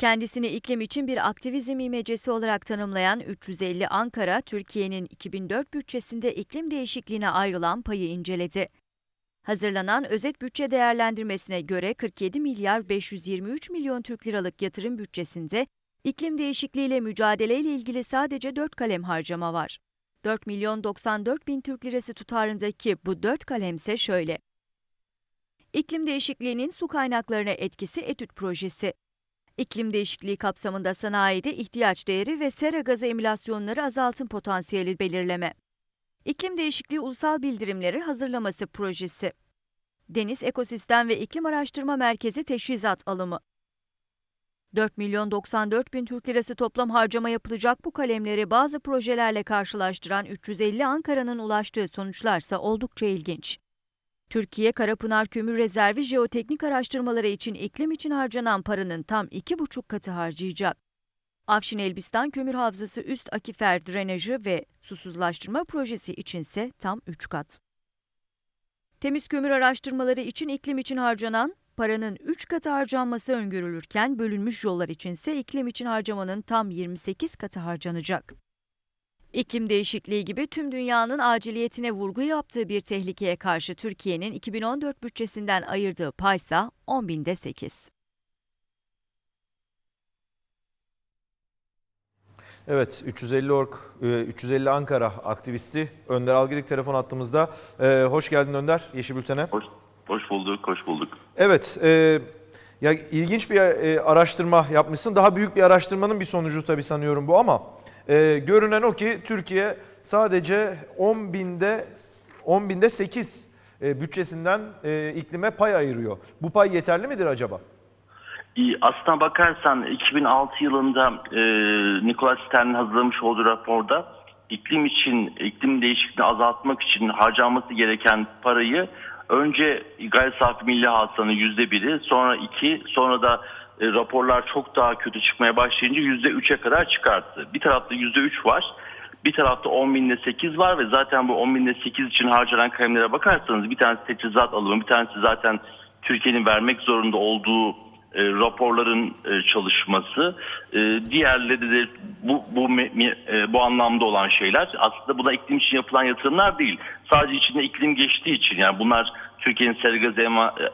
Kendisini iklim için bir aktivizm imecesi olarak tanımlayan 350 Ankara, Türkiye'nin 2004 bütçesinde iklim değişikliğine ayrılan payı inceledi. Hazırlanan özet bütçe değerlendirmesine göre 47 milyar 523 milyon Türk liralık yatırım bütçesinde iklim değişikliğiyle mücadeleyle ilgili sadece 4 kalem harcama var. 4 milyon 94 bin Türk lirası tutarındaki bu 4 kalemse şöyle. İklim değişikliğinin su kaynaklarına etkisi etüt projesi. İklim değişikliği kapsamında sanayide ihtiyaç değeri ve sera gazı emilasyonları azaltım potansiyeli belirleme. İklim değişikliği ulusal bildirimleri hazırlaması projesi. Deniz Ekosistem ve İklim Araştırma Merkezi teşhizat alımı. 4 milyon 94 bin Türk lirası toplam harcama yapılacak bu kalemleri bazı projelerle karşılaştıran 350 Ankara'nın ulaştığı sonuçlarsa oldukça ilginç. Türkiye Karapınar Kömür Rezervi jeoteknik araştırmaları için iklim için harcanan paranın tam iki buçuk katı harcayacak. Afşin Elbistan Kömür Havzası üst akifer drenajı ve susuzlaştırma projesi içinse tam 3 kat. Temiz kömür araştırmaları için iklim için harcanan paranın 3 katı harcanması öngörülürken bölünmüş yollar içinse iklim için harcamanın tam 28 katı harcanacak. İklim değişikliği gibi tüm dünyanın aciliyetine vurgu yaptığı bir tehlikeye karşı Türkiye'nin 2014 bütçesinden ayırdığı paysa 10 binde 8. Evet 350 Ork, e, 350 Ankara aktivisti Önder Algıdık telefon attığımızda. Ee, hoş geldin Önder Yeşil Bülten'e. Hoş, hoş bulduk, hoş bulduk. Evet, e, ya ilginç bir e, araştırma yapmışsın. Daha büyük bir araştırmanın bir sonucu tabii sanıyorum bu ama e, görünen o ki Türkiye sadece 10 binde 10 binde 8 e, bütçesinden e, iklime pay ayırıyor. Bu pay yeterli midir acaba? Aslına bakarsan 2006 yılında e, Nikola Stern'in hazırlamış olduğu raporda iklim için, iklim değişikliğini azaltmak için harcanması gereken parayı önce gayri safi milli hasılanın yüzde biri, sonra iki, sonra da e, raporlar çok daha kötü çıkmaya başlayınca yüzde üçe kadar çıkarttı. Bir tarafta yüzde üç var, bir tarafta 10 binde 8 var ve zaten bu 10 binde 8 için harcanan kalemlere bakarsanız bir tanesi teçhizat alımı, bir tanesi zaten Türkiye'nin vermek zorunda olduğu e, raporların e, çalışması, e, diğerleri de bu bu me, e, bu anlamda olan şeyler. Aslında bu da iklim için yapılan yatırımlar değil. Sadece içinde iklim geçtiği için yani bunlar Türkiye'nin sera gazı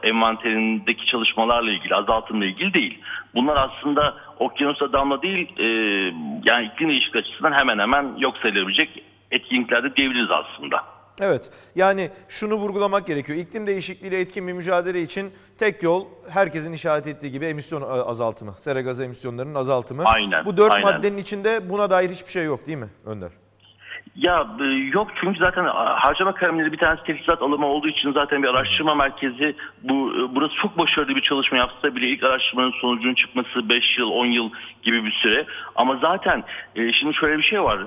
envanterindeki çalışmalarla ilgili, azaltımla ilgili değil. Bunlar aslında okyanusa damla değil, e, yani iklim değişikliği açısından hemen hemen yok sayılabilecek etkinliklerde diyebiliriz aslında. Evet. Yani şunu vurgulamak gerekiyor. İklim değişikliğiyle etkin bir mücadele için tek yol herkesin işaret ettiği gibi emisyon azaltımı. Sera gazı emisyonlarının azaltımı. Aynen. Bu dört aynen. maddenin içinde buna dair hiçbir şey yok değil mi Önder? Ya e, yok çünkü zaten harcama kalemleri bir tanesi teçhizat alımı olduğu için zaten bir araştırma merkezi bu e, burası çok başarılı bir çalışma yapsa bile ilk araştırmanın sonucunun çıkması 5 yıl 10 yıl gibi bir süre. Ama zaten e, şimdi şöyle bir şey var.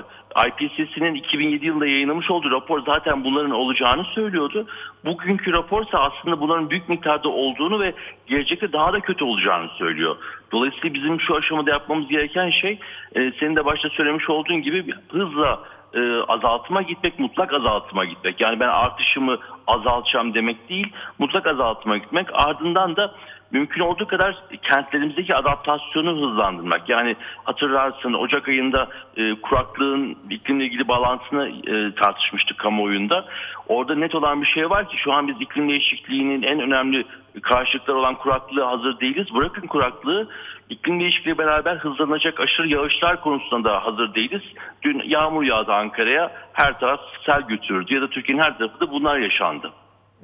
IPCC'nin 2007 yılında yayınlamış olduğu rapor zaten bunların olacağını söylüyordu. Bugünkü raporsa aslında bunların büyük miktarda olduğunu ve gelecekte daha da kötü olacağını söylüyor. Dolayısıyla bizim şu aşamada yapmamız gereken şey senin de başta söylemiş olduğun gibi hızla e, azaltıma gitmek, mutlak azaltıma gitmek. Yani ben artışımı azaltacağım demek değil, mutlak azaltıma gitmek. Ardından da mümkün olduğu kadar kentlerimizdeki adaptasyonu hızlandırmak. Yani hatırlarsın Ocak ayında e, kuraklığın iklimle ilgili bağlantısını e, tartışmıştık kamuoyunda. Orada net olan bir şey var ki şu an biz iklim değişikliğinin en önemli karşılıkları olan kuraklığı hazır değiliz. Bırakın kuraklığı iklim değişikliği beraber hızlanacak aşırı yağışlar konusunda da hazır değiliz. Dün yağmur yağdı Ankara'ya her taraf sel götürdü ya da Türkiye'nin her tarafında bunlar yaşandı.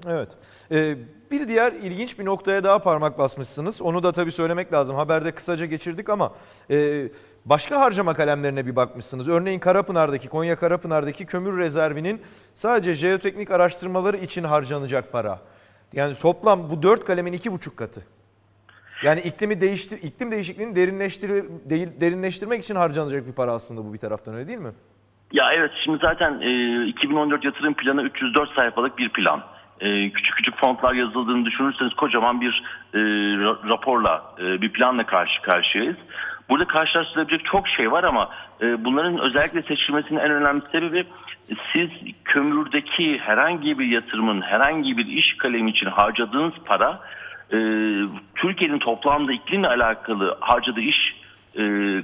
Evet. Ee, bir diğer ilginç bir noktaya daha parmak basmışsınız. Onu da tabii söylemek lazım. Haberde kısaca geçirdik ama e, başka harcama kalemlerine bir bakmışsınız. Örneğin Karapınar'daki, Konya Karapınar'daki kömür rezervinin sadece jeoteknik araştırmaları için harcanacak para. Yani toplam bu dört kalemin iki buçuk katı. Yani iklimi değiştir, iklim değişikliğini derinleştir, derinleştirmek için harcanacak bir para aslında bu bir taraftan öyle değil mi? Ya evet şimdi zaten e, 2014 yatırım planı 304 sayfalık bir plan. E, küçük küçük fontlar yazıldığını düşünürseniz kocaman bir e, raporla, e, bir planla karşı karşıyayız. Burada karşılaştırılabilecek çok şey var ama bunların özellikle seçilmesinin en önemli sebebi siz kömürdeki herhangi bir yatırımın, herhangi bir iş kalemi için harcadığınız para Türkiye'nin toplamda iklimle alakalı harcadığı iş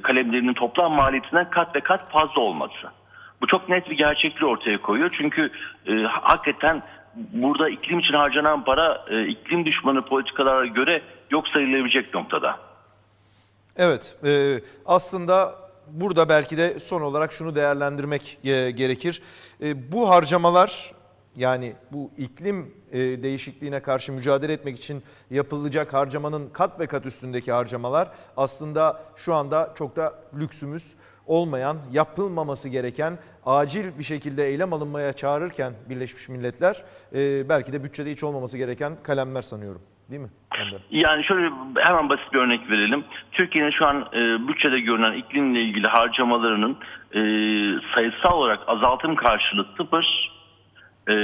kalemlerinin toplam maliyetinden kat ve kat fazla olması. Bu çok net bir gerçekliği ortaya koyuyor. Çünkü e, hakikaten burada iklim için harcanan para e, iklim düşmanı politikalara göre yok sayılabilecek noktada. Evet, e, aslında burada belki de son olarak şunu değerlendirmek e, gerekir. E, bu harcamalar yani bu iklim e, değişikliğine karşı mücadele etmek için yapılacak harcamanın kat ve kat üstündeki harcamalar aslında şu anda çok da lüksümüz olmayan, yapılmaması gereken, acil bir şekilde eylem alınmaya çağırırken Birleşmiş Milletler e, belki de bütçede hiç olmaması gereken kalemler sanıyorum. Değil mi? Yani şöyle hemen basit bir örnek verelim. Türkiye'nin şu an e, bütçede görünen iklimle ilgili harcamalarının sayısal olarak azaltım karşılığı sıfır. E,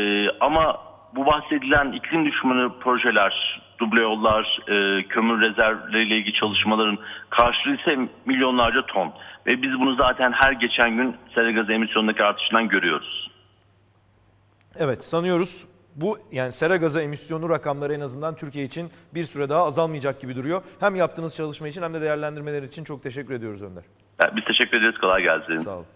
ama bu bahsedilen iklim düşmanı projeler, duble yollar, e, kömür rezervleriyle ilgili çalışmaların karşılığı ise milyonlarca ton. Ve biz bunu zaten her geçen gün sera gazı emisyonundaki artışından görüyoruz. Evet sanıyoruz bu yani sera gazı emisyonu rakamları en azından Türkiye için bir süre daha azalmayacak gibi duruyor. Hem yaptığınız çalışma için hem de değerlendirmeler için çok teşekkür ediyoruz Önder. Biz teşekkür ederiz. Kolay gelsin. Sağ olun.